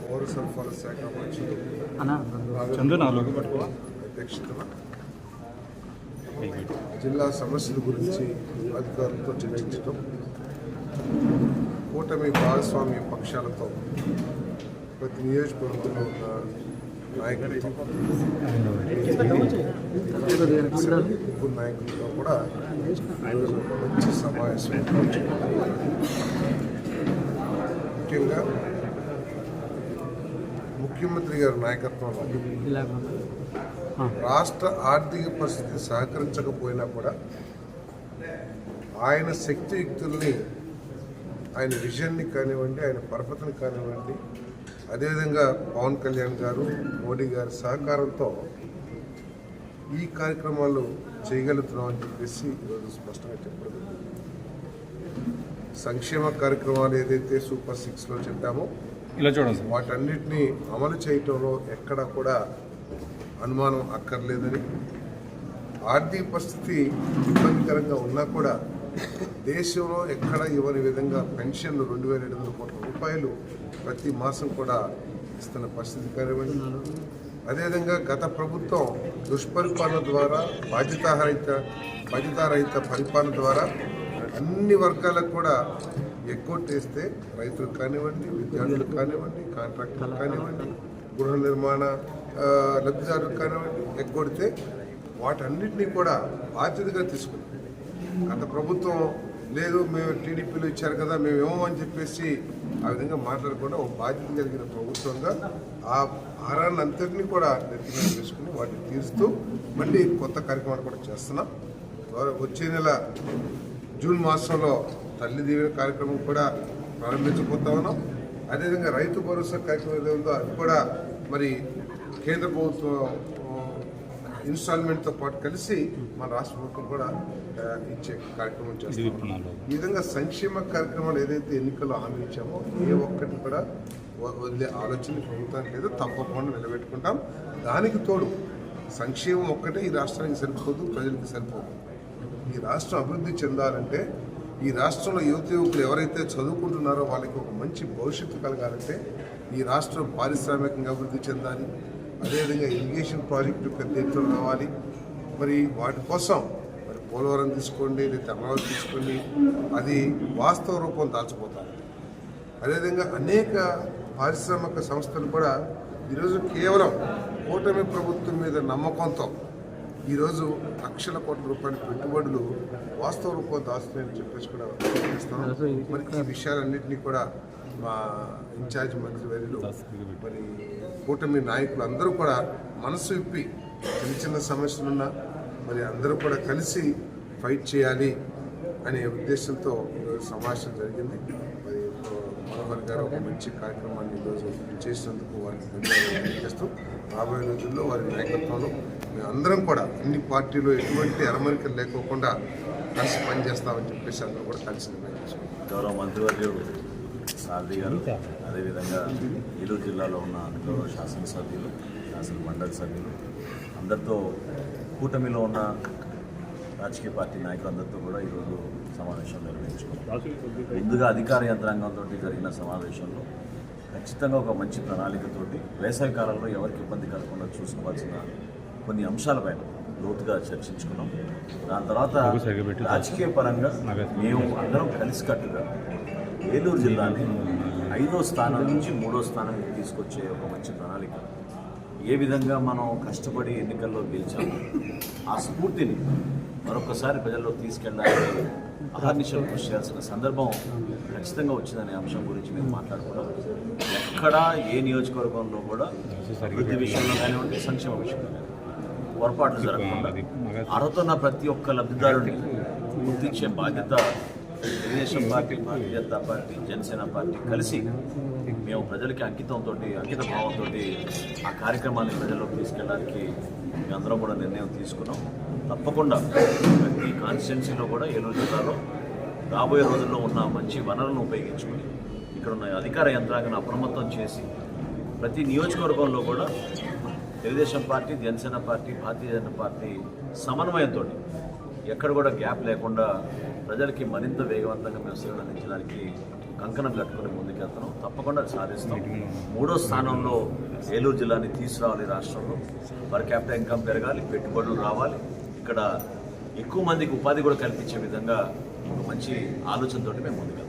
పౌర సరఫరా శాఖ మంత్రులు అధ్యక్షతన జిల్లా సమస్యల గురించి అధికారులతో చర్చించడం కూటమి భాగస్వామ్య పక్షాలతో ప్రతి నియోజకవర్గంలో ఉన్న నాయకులతో నాయకులతో కూడా మంచి సమావేశం ముఖ్యంగా ముఖ్యమంత్రి గారి నాయకత్వంలో రాష్ట్ర ఆర్థిక పరిస్థితి సహకరించకపోయినా కూడా ఆయన శక్తియుక్తుల్ని ఆయన విజన్ని కానివ్వండి ఆయన పరపతిని కానివ్వండి అదేవిధంగా పవన్ కళ్యాణ్ గారు మోడీ గారి సహకారంతో ఈ కార్యక్రమాలు చేయగలుగుతున్నాం అని చెప్పేసి ఈరోజు స్పష్టంగా చెప్పడం. సంక్షేమ కార్యక్రమాలు ఏదైతే సూపర్ సిక్స్లో చెప్పామో ఇలా చూడండి వాటన్నిటిని అమలు చేయటంలో ఎక్కడ కూడా అనుమానం అక్కర్లేదని ఆర్థిక పరిస్థితి ఇబ్బందికరంగా ఉన్నా కూడా దేశంలో ఎక్కడ ఇవ్వని విధంగా పెన్షన్లు రెండు వేల ఏడు వందల కోట్ల రూపాయలు ప్రతి మాసం కూడా ఇస్తున్న పరిస్థితి కానివ్వండి. అదేవిధంగా గత ప్రభుత్వం దుష్పరిపాలన ద్వారా బాధ్యతారహిత బాధ్యతారహిత పరిపాలన ద్వారా అన్ని వర్గాలకు కూడా ఎక్కువ చేస్తే రైతులకు కానివ్వండి విద్యార్థులకు కానివ్వండి కాంట్రాక్టర్లకు కానివ్వండి గృహ నిర్మాణ లబ్ధిదారులు లబ్ధిదారులకు కానివ్వండి ఎగ్గొడితే వాటన్నిటినీ కూడా బాధ్యతగా తీసుకుంటారు. గత ప్రభుత్వం లేదు మేము టీడీపీలో ఇచ్చారు కదా మేము అని చెప్పేసి ఆ విధంగా మాట్లాడకుండా ఒక బాధ్యత కలిగిన ప్రభుత్వంగా ఆ భారాన్ని అంతటినీ కూడా నిర్ణయం చేసుకుని వాటిని తీరుస్తూ మళ్ళీ కొత్త కార్యక్రమాలు కూడా చేస్తున్నాం. వచ్చే నెల జూన్ మాసంలో తల్లి దీవెన కార్యక్రమం కూడా ప్రారంభించబోతా ఉన్నాం. అదేవిధంగా రైతు భరోసా కార్యక్రమం ఏదో అది కూడా మరి కేంద్ర ప్రభుత్వం ఇన్స్టాల్మెంట్తో పాటు కలిసి మన రాష్ట్ర ప్రభుత్వం కూడా ఇచ్చే కార్యక్రమం ఇది చేస్తాం విప్పున్నాను ఈ విధంగా సంక్షేమ కార్యక్రమాలు ఏదైతే ఎన్నికల్లో హామీ ఇచ్చామో ఏ ఒక్కటి కూడా వదిలే ఆలోచన ప్రభుత్వానికి లేదు. తప్పకుండా నిలబెట్టుకుంటాం. దానికి తోడు సంక్షేమం ఒక్కటే ఈ రాష్ట్రానికి సరిపోదు ప్రజలకు సరిపోదు. ఈ రాష్ట్రం అభివృద్ధి చెందాలంటే ఈ రాష్ట్రంలో యువత యువకులు ఎవరైతే చదువుకుంటున్నారో వాళ్ళకి ఒక మంచి భవిష్యత్తు కలగాలంటే ఈ రాష్ట్రం పారిశ్రామికంగా అభివృద్ధి చెందాలి. అదేవిధంగా ఇరిగేషన్ ప్రాజెక్టు పెద్ద ఎత్తున రావాలి. మరి వాటి కోసం మరి పోలవరం తీసుకోండి లేదా అమరావతి తీసుకోండి అది వాస్తవ రూపం దాల్చిపోతారు. అదేవిధంగా అనేక పారిశ్రామిక సంస్థలు కూడా ఈరోజు కేవలం కూటమి ప్రభుత్వం మీద నమ్మకంతో ఈరోజు లక్షల కోట్ల రూపాయల పెట్టుబడులు వాస్తవ రూపం దాస్తున్నాయని చెప్పేసి కూడా మరి ఈ విషయాలన్నింటినీ కూడా మా ఇన్ఛార్జ్ మంత్రి వర్యులు మరి కూటమి నాయకులు అందరూ కూడా మనసు విప్పి చిన్న చిన్న సమస్యలున్నా మరి అందరూ కూడా కలిసి ఫైట్ చేయాలి అనే ఉద్దేశంతో సమావేశం జరిగింది. మరి మనోహర్ గారు ఒక మంచి కార్యక్రమాన్ని ఈరోజు చేసినందుకు వారికి తెలియజేస్తూ రాబోయే రోజుల్లో వారి నాయకత్వంలో మేమందరం కూడా అన్ని పార్టీలు ఎటువంటి అరమరికలు లేకోకుండా కలిసి పనిచేస్తామని చెప్పేసి అందరూ కూడా కలిసి నిర్ణయం తీసుకున్నాం గౌరవ మంత్రివర్యులు సారథి గారు అదేవిధంగా ఏలూరు జిల్లాలో ఉన్న గౌరవ శాసనసభ్యులు శాసన మండలి సభ్యులు అందరితో కూటమిలో ఉన్న రాజకీయ పార్టీ నాయకులందరితో కూడా ఈరోజు సమావేశం నిర్వహించుకున్నాం. ముందుగా అధికార యంత్రాంగంతో జరిగిన సమావేశంలో ఖచ్చితంగా ఒక మంచి ప్రణాళికతోటి వేసవి కాలంలో ఎవరికి ఇబ్బంది కలగకుండా చూసుకోవాల్సిన కొన్ని అంశాలపైన లోతుగా చర్చించుకున్నాం. దాని తర్వాత రాజకీయ పరంగా మేము అందరం కలిసికట్టుగా ఏలూరు జిల్లాని ఐదో స్థానం నుంచి మూడో స్థానానికి తీసుకొచ్చే ఒక మంచి ప్రణాళిక. ఏ విధంగా మనం కష్టపడి ఎన్నికల్లో గెలిచామో ఆ స్ఫూర్తిని మరొకసారి ప్రజల్లోకి తీసుకెళ్ళడానికి అహర్నిశలు కృషి చేయాల్సిన సందర్భం ఖచ్చితంగా వచ్చిందనే అంశం గురించి మేము మాట్లాడుకున్నాం. ఎక్కడా ఏ నియోజకవర్గంలో కూడా అభివృద్ధి విషయంలో కానివ్వండి సంక్షేమ విషయంలో కానివ్వండి పొరపాట్లు జరగకుండా అర్హత ఉన్న ప్రతి ఒక్క లబ్ధిదారుని గుర్తించే బాధ్యత Telugu Desam party Bharatiya Janata party Janasena party కలిసి మేము ప్రజలకి అంకితంతో అంకిత భావంతో ఆ కార్యక్రమాన్ని ప్రజల్లోకి తీసుకెళ్ళడానికి మేమందరం కూడా నిర్ణయం తీసుకున్నాం. తప్పకుండా ప్రతి కాన్స్టిట్యున్సీలో కూడా ఏలూరు జిల్లాలో రాబోయే రోజుల్లో ఉన్న మంచి వనరులను ఉపయోగించుకొని ఇక్కడ ఉన్న అధికార యంత్రాంగాన్ని అప్రమత్తం చేసి ప్రతి నియోజకవర్గంలో కూడా Telugu Desam party Janasena party Bharatiya Janata party సమన్వయంతో ఎక్కడ కూడా గ్యాప్ లేకుండా ప్రజలకి మరింత వేగవంతంగా మేము సేవలు అందించడానికి కంకణం కట్టుకుని ముందుకెళ్తున్నాం. తప్పకుండా సాధిస్తాం. మూడో స్థానంలో ఏలూరు జిల్లాని తీసుకురావాలి రాష్ట్రంలో. పర్ క్యాపిటల్ ఇన్కమ్ పెరగాలి పెట్టుబడులు రావాలి. ఇక్కడ ఎక్కువ మందికి ఉపాధి కూడా కల్పించే విధంగా ఒక మంచి ఆలోచనతోటి మేము ముందుకెళ్తాం